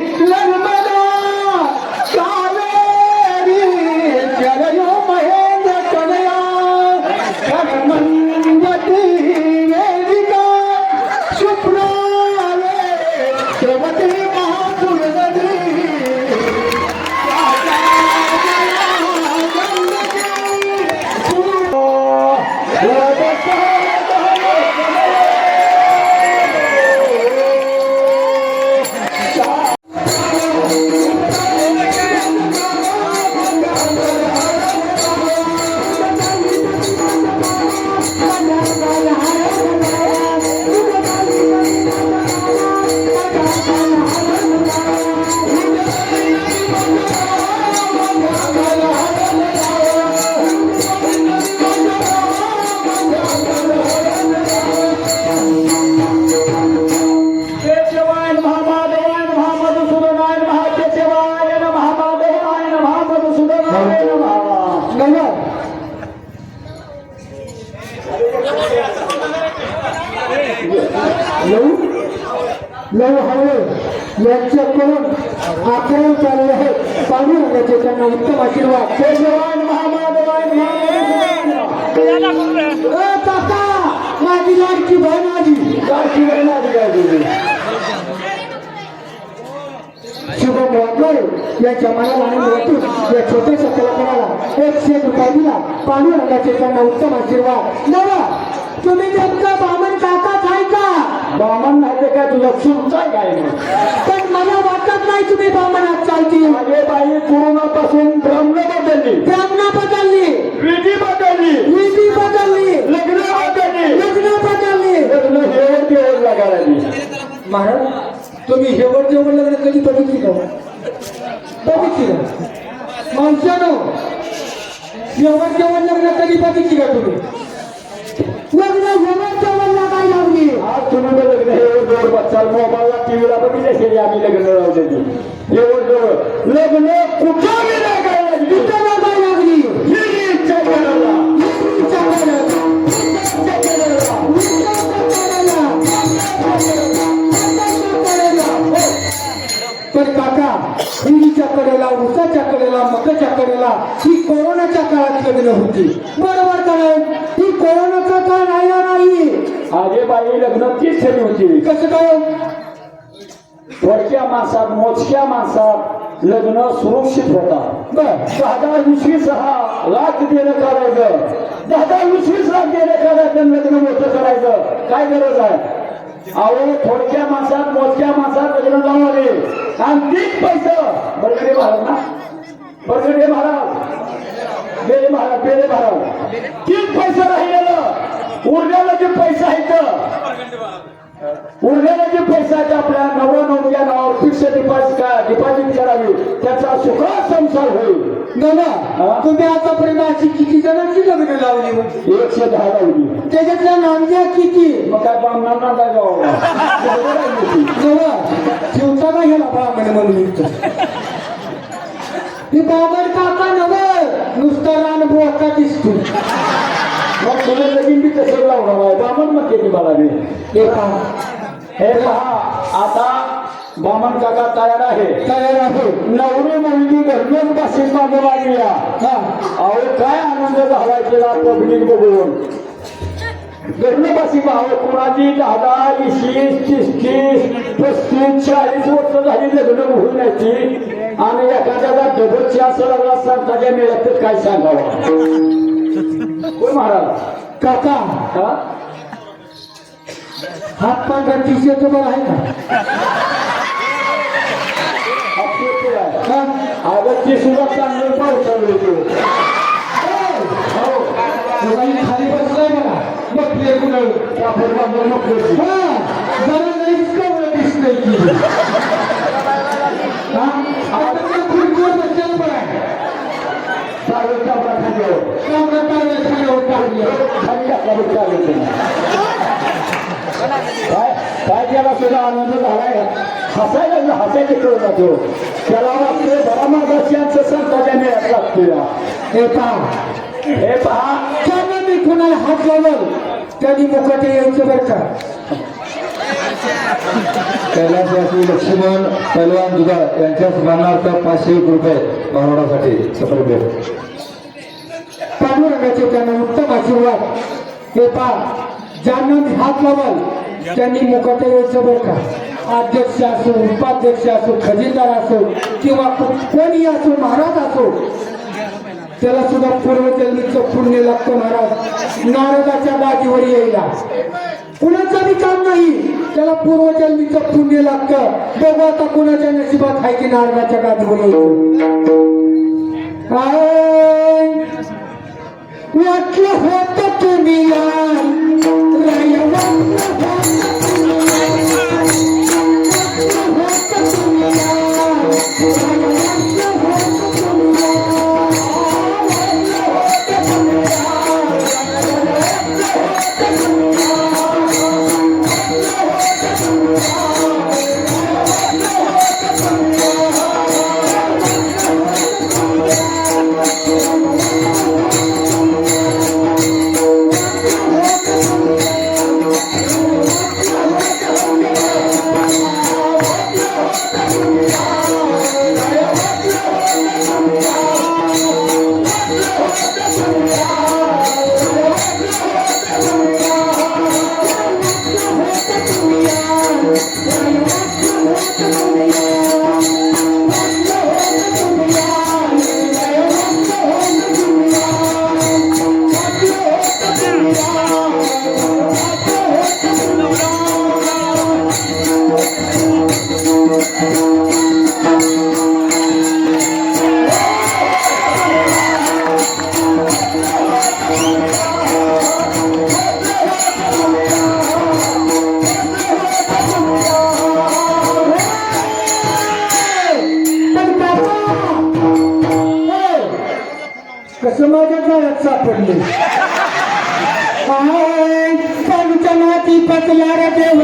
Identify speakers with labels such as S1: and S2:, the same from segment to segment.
S1: Let me नऊ हवे. यांच्याकडून आक्रमण चालले आहे. पांडुरंगाचे त्यांना उत्तम आशीर्वाद. केशवान महामाधवाय काका माझी लाडकी बहीण आली. लाडकी बहीण आली शुभम वाटलोय यांच्या मनाला आनंद वाटून या छोट्याशा कलाकाराला एक शेत रुपये दिला. पाणी रंगाचे त्यांना उत्तम आशीर्वाद. नवा तुम्ही नेमका बामण नाही ते काय तुझा चुकचा काय पण मला वाटत नाही तुम्ही बामणात चालतील अरे बाई कोरोनापासून ब्रह्म बदलली. ब्रह्म बदलली. विधी बदलली. विधी बदलली. लग्न बदलली. लग्न बदलली. लग्न हेवर तेवर लागायला महाराज तुम्ही हेवर जेवण लग्न कधी बघितली का? पण काका हिरीच्या कडेला उसाच्या कडेला मकाच्या कडेला ही कोरोनाच्या काळात लग्न होती. बरोबर का नाही? ही कोरोनाचा काळ राहिला नाही.
S2: आगे बाई लग्न तीच ठेवी होती.
S1: कसं काय?
S2: थोडक्या माणसात मोजक्या माणसात लग्न सुरक्षित होता. दहा दहा वीस वीस हा लाख देणं करायचं. दहा दहा वीस वीस लाख देणं करायचं लग्न मोठं करायचं. काय गरज आहे? अहो थोडक्या माणसात मोजक्या माणसात लग्न लावले आणि तीच पैसे. बरगडे महाराज ना? बरगडे महाराज. बेले महाराज बेले महाराज. तीच पैसे राहिलेलं. उरलेलं जे पैसे आहेत उरलेला जे पैसा आहे ते आपल्या नवरा नवऱ्या नावावर फिक्स डिपॉझिट डिपॉझिट करावी त्याचा सुखद संसार होईल.
S1: तुम्ही आतापर्यंत अशी किती जणांची लग्न लावली
S2: एकशे दहा लावली.
S1: त्याच्यातल्या नांद्या किती?
S2: मग काय बामणांना काय
S1: नवा ठेवताना गेला ब्राह्मण म्हणून. हे बाबर काका नव नुसता रान बोका दिसतो.
S2: मग तुला लगीन बी लावणार आहे. मग किती मला बी
S1: हे पहा.
S2: हे पहा आता बामण काका तयार आहे.
S1: तयार आहे.
S2: नवरी मुलगी घरनच बसेल मागे लागल्या.
S1: हा.
S2: अहो काय आनंद झालाय केला पब्लिक बघून. गर्भपाशी भाव कोणाची दहा वीस तीस तीस पस्तीस चाळीस वर्ष झाली लग्न होऊन आणि एखाद्याला डबल चान्स लागला सांगताच्या मिळत तर काय सांगावं? होय महाराज.
S1: काका.
S2: हा?
S1: हात पांढरा टी शर्ट बरं आहे का
S2: आपलं ते आहे.
S1: हा?
S2: अगं ती सुद्धा चांगलं पावसाळी होतो हो
S1: बाई खाली बसलाय बघा बसले कुठं
S2: कापड बांधून नको
S1: हा जरा नाहीच कवळं दिसतंय की हा आता त्या खुर्चीवर बसलेलं बरं आहे
S2: चालेल कापडा खाली आहो.
S1: कामरा काढलं खाल्यावर काढलं
S2: खाली घातला बघ चालेल त्यांना. काय काय त्याला सुद्धा आनंद झालाय हसायला लागला हसायचे कळत जातो. त्याला वाटते बरा माझा चान्स संताच्या मेळ्यात लागतोय
S1: हे पहा.
S2: हे पहा.
S1: ज्यांना मी कुणाला हात लावल? त्यांनी मुखाटे यायचं बरं का?
S3: कैलासवासी लक्ष्मण पैलवान दुधाळ यांच्या स्मरणार्थ पाचशे रुपये मारवाडासाठी सफर भेट
S1: पांडुरंगाचे त्यांना उत्तम आशीर्वाद. हे पा ज्यांना मी हात लावाल त्यांनी मुखाटे यायचं बरं का? अध्यक्ष असो उपाध्यक्ष असो खजिनदार असो किंवा कोणी असो महाराज असो त्याला सुद्धा पूर्वजन्मीचं पुण्य लागतं महाराज. नारदाच्या बाजीवर यायला. कुणाचं बी काम नाही. त्याला पूर्वजन्मीचं पुण्य लागतं. बघू आता कुणाच्या नशिबात आहे की नारदाच्या बाजीवर यायचं आय वाटलं होतं तुम्ही. माझ्या सापडले. हाय पाणीच्या माती पतला रे देव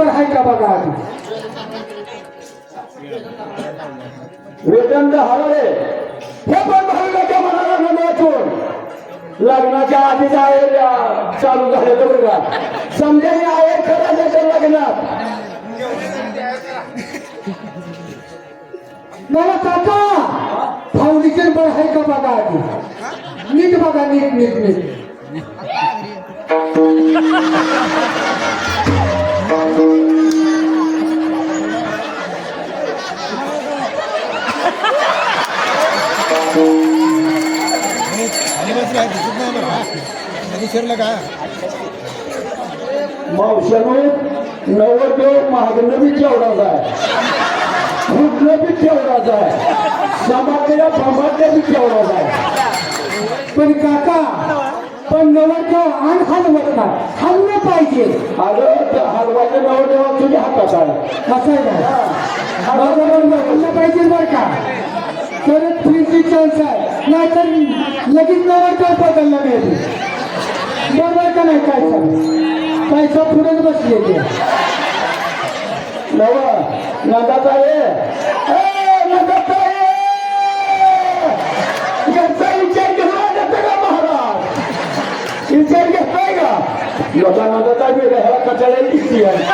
S1: पण आहे का बघा आधी?
S2: वेतन हरवले. हे पण भाविकाच्या मनाला न लग्नाच्या आधीच आहे चालू झाले तर बघा का आहे खरं त्याच्या लग्नात.
S1: मला काका फाउंडेशन पण आहे का बघा आधी? नीट बघा नीट नीट नीट.
S4: शिरलं का
S2: मावशानो नवरदेव महागणं बी आहे फुटणं बी आहे समाजला प्रमाण बी आहे
S1: पण काका पण नवरदेव आण हलवत नाही हललं पाहिजे.
S2: अगं त्या हलवाच्या नवरदेवा तुझ्या हातात आहे
S1: असं आहे का पाहिजे बरं का? तरच फ्रीची चान्स आहे. नाहीतर लगेच नवरदेव बदलला मिळते बरोबर का नाही काय सांग? पैसा पुढेच बसले ते.
S2: नव नंदाताई. ए नंदाताई याचा विचार घेऊन आले का महाराज विचार घेताय नंदाताई वेगळ्या ह्याला कचाळ्या दिसती आहे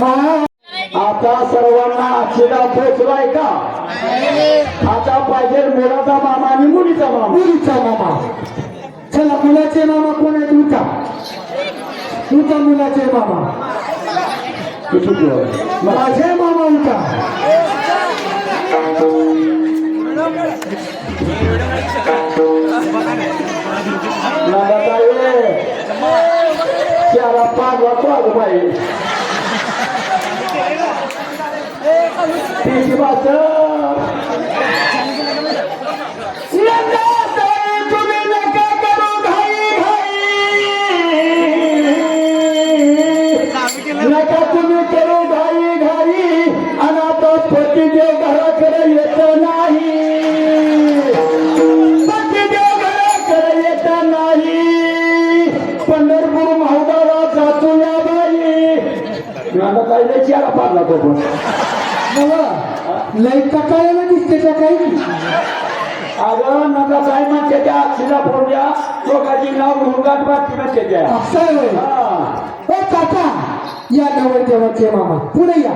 S1: हा
S2: आता सर्वांना आक्षेदा पोचलाय का? आता पाहिजे मुलाचा मामा आणि मुलीचा मामा.
S1: मुलीचा मामा. चला मुलाचे मामा कोण आहेत? उठा उठा मुलाचे मामा? माझे मामा उठा
S2: वाजतो अगं बाई नांदा काही चारा पाडला तो पण.
S1: लई कटाळ्याला दिसते त्या काही.
S2: अगं नका काय म्हणते त्या अक्षीला फोडल्या लोकांची नाव घुंगाट बातमी म्हणते त्या.
S1: असं आहे होय.
S2: हा.
S1: ओ काका या नवरदेवाचे मामा. पुढे या.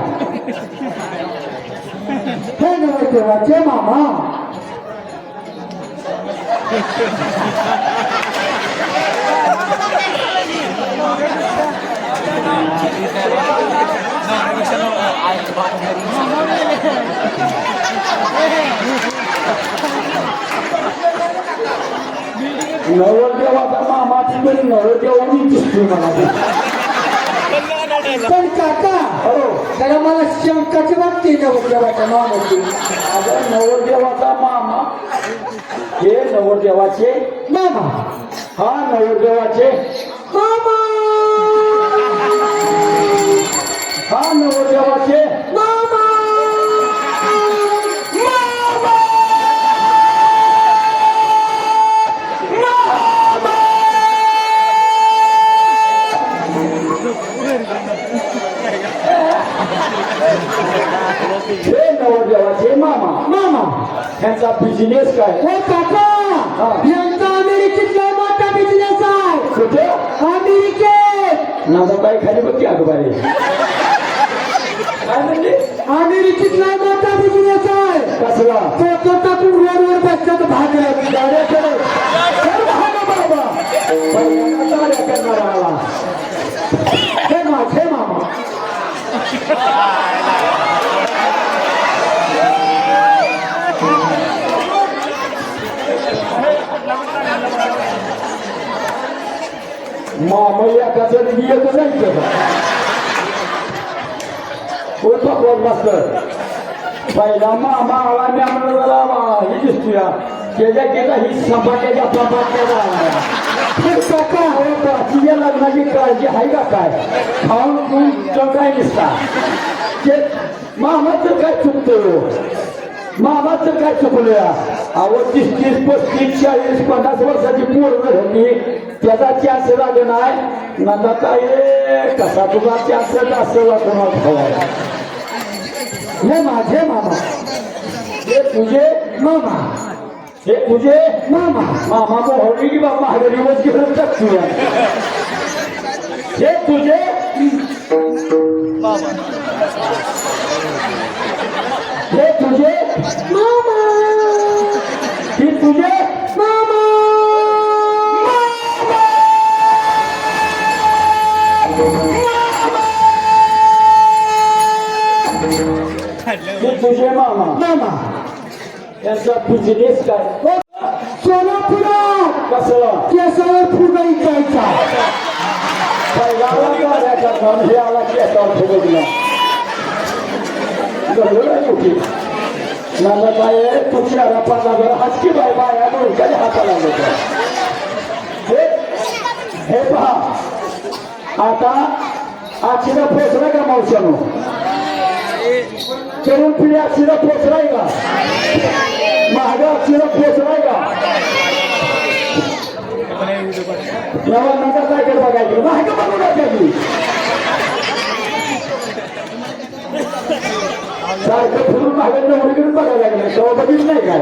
S1: हे नवरदेवाचे मामा.
S2: नवरदेवाचा मामाची बरी नवरदेवानी दिसतोय मला.
S1: पण काका
S2: हो
S1: जरा मला शंकाची वाटते नवरदेवाच्या मामाची
S2: अगं नवरदेवाचा मामा हे नवरदेवाचे
S1: मामा
S2: हा नवरदेवाचे
S1: मामा
S2: त्यांचा बिझनेस काय
S1: हे काका यांचा अमेरिकेतला मोठा बिझनेस आहे
S2: कुठे
S1: अमेरिकेत
S2: माझा बाई खाली बघ की
S1: अमेरिकेतला मोठा बिझनेस आहे
S2: कसला
S1: तो टाकून रोडवर बसतात भाग
S2: गाड्याकडे चल बहाणा बाबा पहिल्यांदा गाड्या करणारा आला
S1: हे माझे मामा
S2: मामा एकाचं आणि एकच जायचं का कोण पकवान मास्तर पहिला मामा आला मी आम्हाला जरा मा- ही दिसतोय त्याच्या केला ही सपाट्याच्या सपाट्याचा हे काका हो का तिच्या लग्नाची काळजी आहे का काय खाऊन पिऊन तो काय दिसता ते मामाचं काय चुकतं मामाचं काय चुकलं अहो तीस तीस पस्तीस चाळीस पन्नास वर्षाची पूर्ण होती. त्याचा चान्स लागला नाही. नंदा काय कसा तुझा चान्स असेल
S1: हे माझे मामा.
S2: हे तुझे
S1: मामा.
S2: हे तुझे
S1: मामा.
S2: मामा मोहरी की बाबा हरिवच घेऊन टाकतोय हे तुझे हे तुझे
S1: मामा
S2: ही तुझे
S1: मामा
S2: हे तुझे मामा
S1: मामा
S2: यांचा बिझनेस काय
S1: सोलापुरात
S2: कसं
S1: केसावर फुगा इकायचा
S2: पहिला आला हे आला केसावर बरोबर आहे मोठी नाना काय तू चारा पाच हजार हसकी बाय बाया डोक्याने हाता लागत हे पहा आता आखीला पोचला का मावशानो तरुण पिढी आखीला पोचलाय का महाग आखीला पोचलाय का नवा नका काय कर बघायचं महाग बघू नका मी सारखं फिरून बघायला लागलं. तेव्हा बघितलं नाही काय?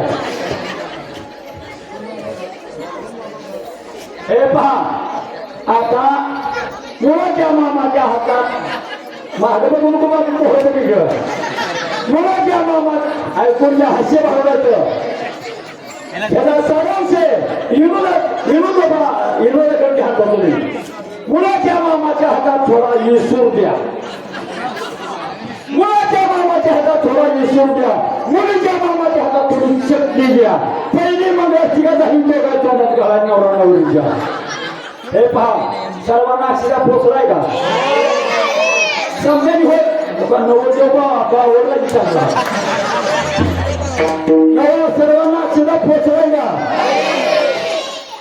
S2: हे पहा आता मुलाच्या मामाच्या हातात मागे बघून तुम्हाला मोहर वेगळं मुलाच्या मामात ऐकून ज्या हास्य भावनाचं त्याला सर्वांचे आहे विनोद विनोद बाबा विनोदाकडे हात बघून मुलाच्या मामाच्या हातात थोडा येसूर द्या. मुलाच्या मामाच्या हातात थोडा येसूर द्या. मुलीच्या मामाच्या हातात थोडी शक्ती द्या. पहिली मंगळाची का जाईल दोघा तोंडात घाला नवरा नवरीच्या हे पहा सर्वांना अक्षरा पोचलाय का? समजेल होत का नवरदेव बा आवडला विचारला. सर्वांना अक्षरा पोचलाय का?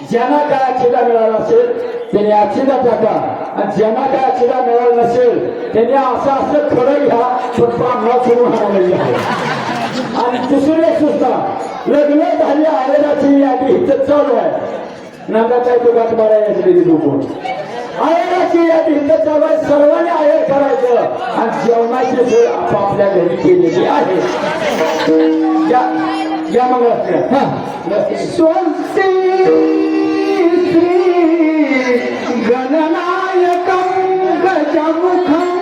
S2: ज्यांना काय अक्षिदा मिळाला असेल त्याने अक्षिदा टाका आणि ज्यांना काय अक्षिदा मिळाला नसेल त्याने असं असं खरं घ्या पण पांढरा सुरू नाही आणि दुसरे सुद्धा लग्न झाली आयोगाची यादी इथं चालू आहे. नाका काय तो गाठ मारा याची लोक आयोगाची यादी इथं चालू आहे. सर्वांनी आयर करायचं. आणि जेवणाची सोय आपापल्या घरी केलेली आहे. या या मग नसते.
S1: श्री गणनायकं गजमुखं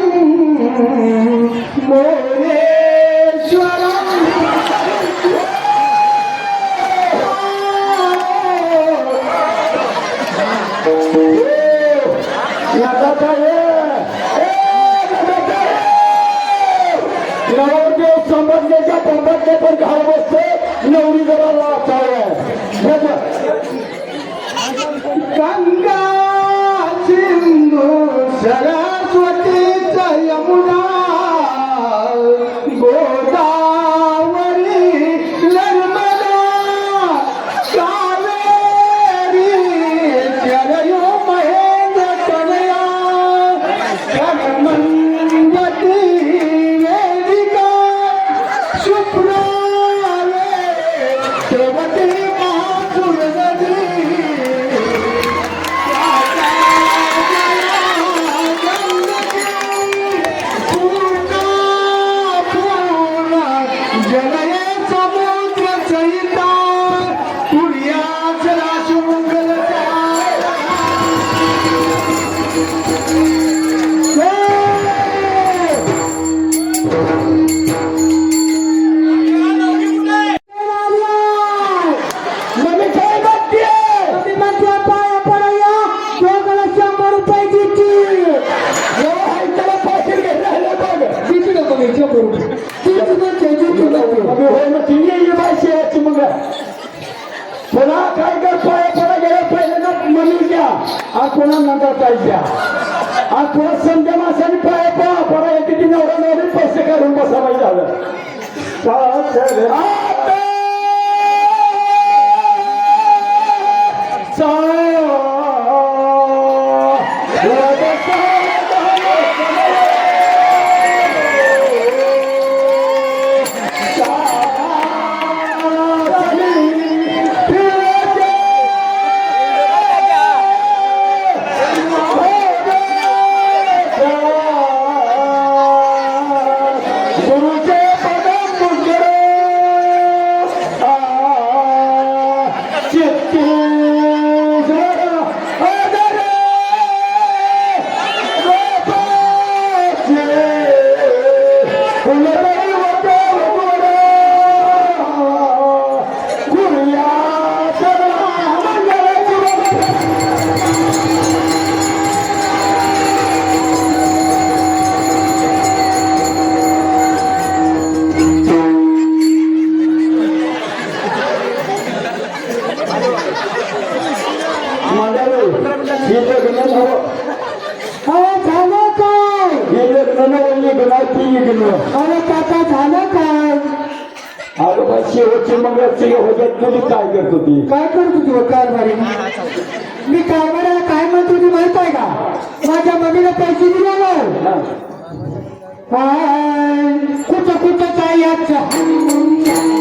S2: नवरदेव संबंधीच्या पण घाल बसतो नवरी जरा लाचाळ
S1: गंगा सिंधू
S2: पुन्हा काय कर पाया पडा गेल्या पहिल्यांदा ना द्या. आज पुन्हा नंतर पाय द्या. आज पुन्हा संध्या मासाने पाया पडा पडा एक किती नवरा नवरी पैसे काढून बसा माहिती झालं आता! झालं
S1: अरे झालं काय
S2: हे लग्न ती लग्न
S1: अरे काका झालं काय
S2: अगं बाई शेवटची मंगळाची होत्या तुझी काय करत होती?
S1: काय करत होती हो कारभारी मी कारभाऱ्याला काय म्हणत होती माहीत आहे का? माझ्या मम्मीला पैसे दिले ना. कुठं कुठं काय याचं